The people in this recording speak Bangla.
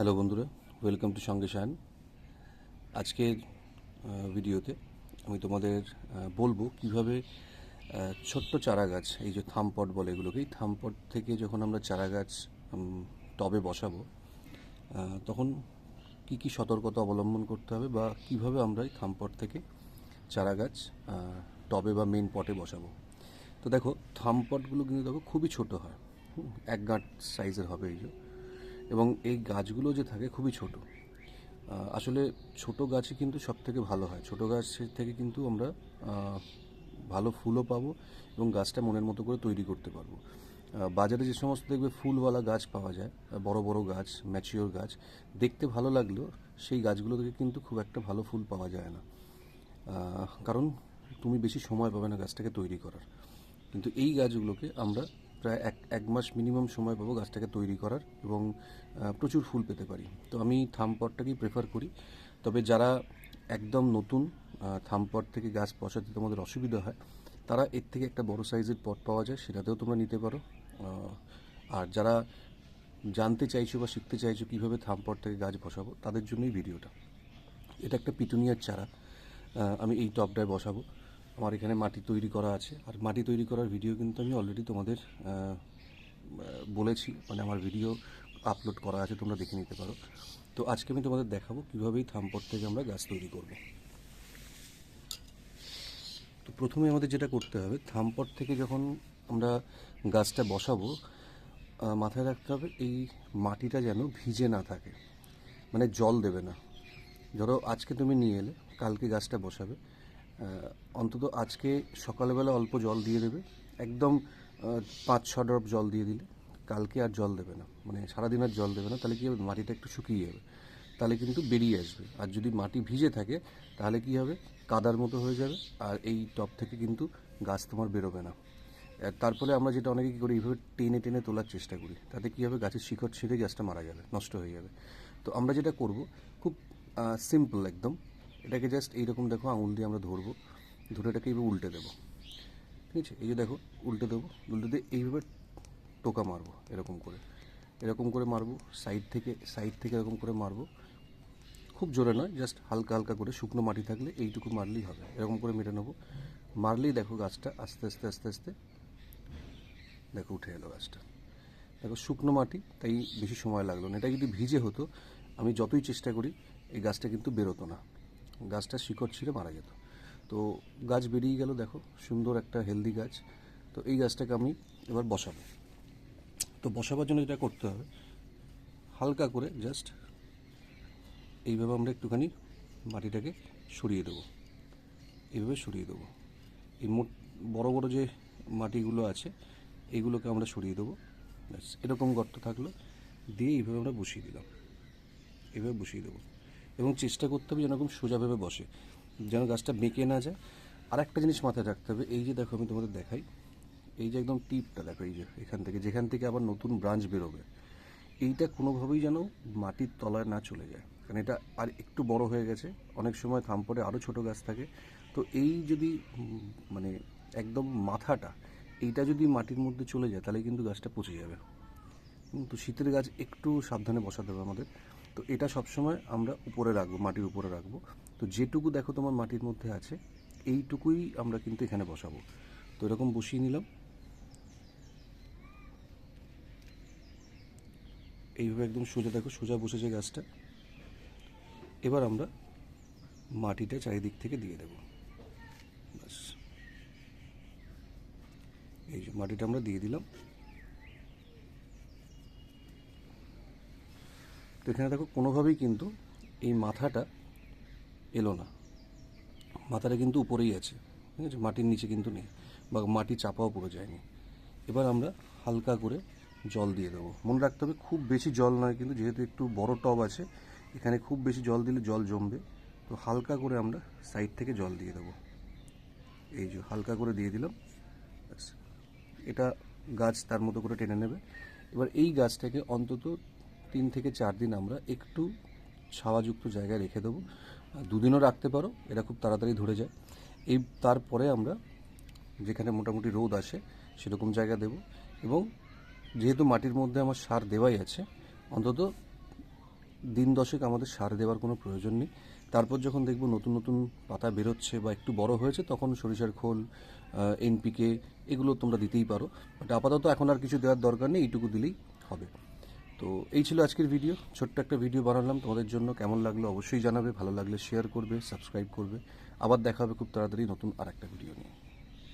হ্যালো বন্ধুরা ওয়েলকাম টু সঙ্গে শান। আজকের ভিডিওতে আমি তোমাদের বলব কীভাবে ছোট্ট চারা গাছ এই যে থামপট বলে এগুলোকে এই থামপট থেকে যখন আমরা চারা গাছ টবে বসাবো তখন কি কি সতর্কতা অবলম্বন করতে হবে বা কীভাবে আমরা এই থামপট থেকে চারা গাছ টবে বা মেন পটে বসাবো। তো দেখো, থামপটগুলো কিন্তু দেখো খুবই ছোট হয়। এক গাঁট সাইজের হবে এই যে। এবং এই গাছগুলো যে থাকে খুবই ছোট। আসলে ছোট গাছই কিন্তু সব থেকে ভালো হয়। ছোট গাছের থেকে কিন্তু আমরা ভালো ফুলও পাবো এবং গাছটা মনের মতো করে তৈরি করতে পারব। বাজারে যে সমস্ত দেখবে ফুলওয়ালা গাছ পাওয়া যায়, বড় বড় গাছ ম্যাচিওর গাছ, দেখতে ভালো লাগলেও সেই গাছগুলো থেকে কিন্তু খুব একটা ভালো ফুল পাওয়া যায় না। কারণ তুমি বেশি সময় পাবে না গাছটাকে তৈরি করার। কিন্তু এই গাছগুলোকে আমরা প্রায় এক এক মাস মিনিমাম সময় পাবো গাছটাকে তৈরি করার এবং প্রচুর ফুল পেতে পারি। তো আমি থামপটটাকেই প্রেফার করি। তবে যারা একদম নতুন থামপট থেকে গাছ বসাতে তোমাদের অসুবিধা হয়, তারা এর থেকে একটা বড় সাইজের পট পাওয়া যায়, সেটাতেও তোমরা নিতে পারো। আর যারা জানতে চাইছো বা শিখতে চাইছো কীভাবে থামপট থেকে গাছ বসাবো, তাদের জন্যই ভিডিওটা এটা একটা পিটুনিয়ার চারা। আমি এই টপটায় বসাবো। আমার এখানে মাটি তৈরি করা আছে। আর মাটি তৈরি করার ভিডিও কিন্তু আমি অলরেডি তোমাদের বলেছি। মানে আমার ভিডিও আপলোড করা আছে, তোমরা দেখে নিতে পারো। তো আজকে আমি তোমাদের দেখাবো কীভাবেই থামপট থেকে আমরা গাছ তৈরি করব। তো প্রথমে আমাদের যেটা করতে হবে, থামপট থেকে যখন আমরা গাছটা বসাবো মাথায় রাখতে হবে এই মাটিটা যেন ভিজে না থাকে। মানে জল দেবে না। ধরো আজকে তুমি নিয়ে এলে, কালকে গাছটা বসাবে। অন্তত আজকে সকালবেলা অল্প জল দিয়ে দেবে। একদম পাঁচ, ছ ড্রপ জল দিয়ে দিলে। কালকে আর জল দেবে না। মানে সারাদিন আর জল দেবে না। তাহলে কি হবে? মাটিটা একটু শুকিয়ে যাবে। তাহলে কিন্তু বেরিয়ে আসবে। আর যদি মাটি ভিজে থাকে, তাহলে কী হবে? কাদার মতো হয়ে যাবে। আর এই টপ থেকে কিন্তু গাছ তোমার বেরোবে না। তারপরে আমরা যেটা অনেকে কী করি, এইভাবে টেনে টেনে তোলার চেষ্টা করি। তাতে কী হবে? গাছের শিকড় ছিঁড়ে গাছটা মারা যাবে, নষ্ট হয়ে যাবে। তো আমরা যেটা করব, খুব সিম্পল একদম এটাকে জাস্ট এইরকম দেখো আঙুল দিয়ে আমরা ধরবো, ধরে এটাকে এইভাবে উল্টে দেবো। ঠিক আছে? এই যে দেখো, উল্টে দেবো, উল্টে দিয়ে এইভাবে টোকা মারবো এরকম করে। এরকম করে মারবো সাইড থেকে সাইড থেকে এরকম করে মারবো। খুব জোরে নয় জাস্ট হালকা হালকা করে, শুকনো মাটি থাকলে এইটুকু মারলেই হবে। এরকম করে মেটে নেব। মারলেই দেখো গাছটা আস্তে আস্তে আস্তে আস্তে, দেখো উঠে এলো গাছটা। দেখো শুকনো মাটি, তাই বেশি সময় লাগল না। এটা যদি ভিজে হতো, আমি যতই চেষ্টা করি, এই গাছটা কিন্তু বেরোতো না। গাছটা শিকড় ছিঁড়ে মারা যেত। তো গাছ বেরিয়ে গেল, দেখো, সুন্দর একটা হেলদি গাছ। তো এই গাছটাকে আমি এবার বসাবো। তো বসাবার জন্য যেটা করতে হবে, হালকা করে জাস্ট এইভাবে আমরা একটুখানি মাটিটাকে সরিয়ে দেবো। এইভাবে সরিয়ে দেবো। এই মোট বড় বড় যে মাটিগুলো আছে এইগুলোকে আমরা সরিয়ে দেবো। ব্যাস, এরকম গর্ত থাকল। দিয়ে এইভাবে আমরা বসিয়ে দিলাম। এভাবে বসিয়ে দেবো। এবং চেষ্টা করতে হবে যেন এরকম সোজাভাবে বসে, যেন গাছটা বেঁকে না যায়। আর একটা জিনিস মাথায় রাখতে হবে, এই যে দেখো আমি তোমাদের দেখাই, এই যে একদম টিপটা দেখো, এই যে এখান থেকে, যেখান থেকে আবার নতুন ব্রাঞ্চ বেরোবে, এইটা কোনোভাবেই যেন মাটির তলায় না চলে যায়। কারণ এটা আর একটু বড় হয়ে গেছে, অনেক সময় থামপটে আরও ছোট গাছ থাকে। তো এই যদি মানে একদম মাথাটা, এইটা যদি মাটির মধ্যে চলে যায়, তাহলে কিন্তু গাছটা পচে যাবে। তো শীতের গাছ একটু সাবধানে বসাতে হবে আমাদের। তো এটা সবসময় আমরা উপরে রাখব, মাটির উপরে রাখব। তো যেটুকু দেখো তোমার মাটির মধ্যে আছে, এইটুকুই আমরা কিন্তু এখানে বসাবো। তো এরকম বসিয়ে নিলাম। এইভাবে একদম সোজা দেখো, সোজা বসেছে গাছটা। এবার আমরা মাটিটা চারিদিক থেকে দিয়ে দেবো। ব্যাস। এই মাটিটা আমরা দিয়ে দিলাম। এখানে দেখো, কোনোভাবেই কিন্তু এই মাথাটা এলো না। মাথাটা কিন্তু উপরেই আছে, ঠিক আছে? মাটির নিচে কিন্তু নেই বা মাটি চাপাও পড়ে যায়নি। এবার আমরা হালকা করে জল দিয়ে দেবো। মনে রাখতে হবে, খুব বেশি জল নয় কিন্তু যেহেতু একটু বড় টব আছে, এখানে খুব বেশি জল দিলে জল জমবে। তো হালকা করে আমরা সাইড থেকে জল দিয়ে দেবো। এই যে হালকা করে দিয়ে দিলাম। এটা গাছ তার মতো করে টেনে নেবে। এবার এই গাছটাকে অন্তত তিন থেকে চার দিন আমরা একটু ছাওয়াযুক্ত জায়গায় রেখে দেবো। দুদিনও রাখতে পারো, এটা খুব তাড়াতাড়ি ধরে যায়। এই তারপরে আমরা যেখানে মোটামুটি রোদ আসে সেরকম জায়গা দেব। এবং যেহেতু মাটির মধ্যে আমার সার দেওয়াই আছে, অন্তত দিন দশেক আমাদের সার দেওয়ার কোনো প্রয়োজন নেই। তারপর যখন দেখব নতুন নতুন পাতা বেরোচ্ছে বা একটু বড় হয়েছে, তখন সরিষার খোল এনপিকে এগুলো তোমরা দিতেই পারো। বাট আপাতত এখন আর কিছু দেওয়ার দরকার নেই, এইটুকু দিলেই হবে। তো এই ছিল আজকের ভিডিও। ছোট্ট একটা ভিডিও বানালাম তোমাদের জন্য। কেমন লাগল অবশ্যই জানাবে। ভালো লাগলে শেয়ার করবে সাবস্ক্রাইব করবে। আবার দেখা হবে খুব তাড়াতাড়ি নতুন আর একটা ভিডিও নিয়ে।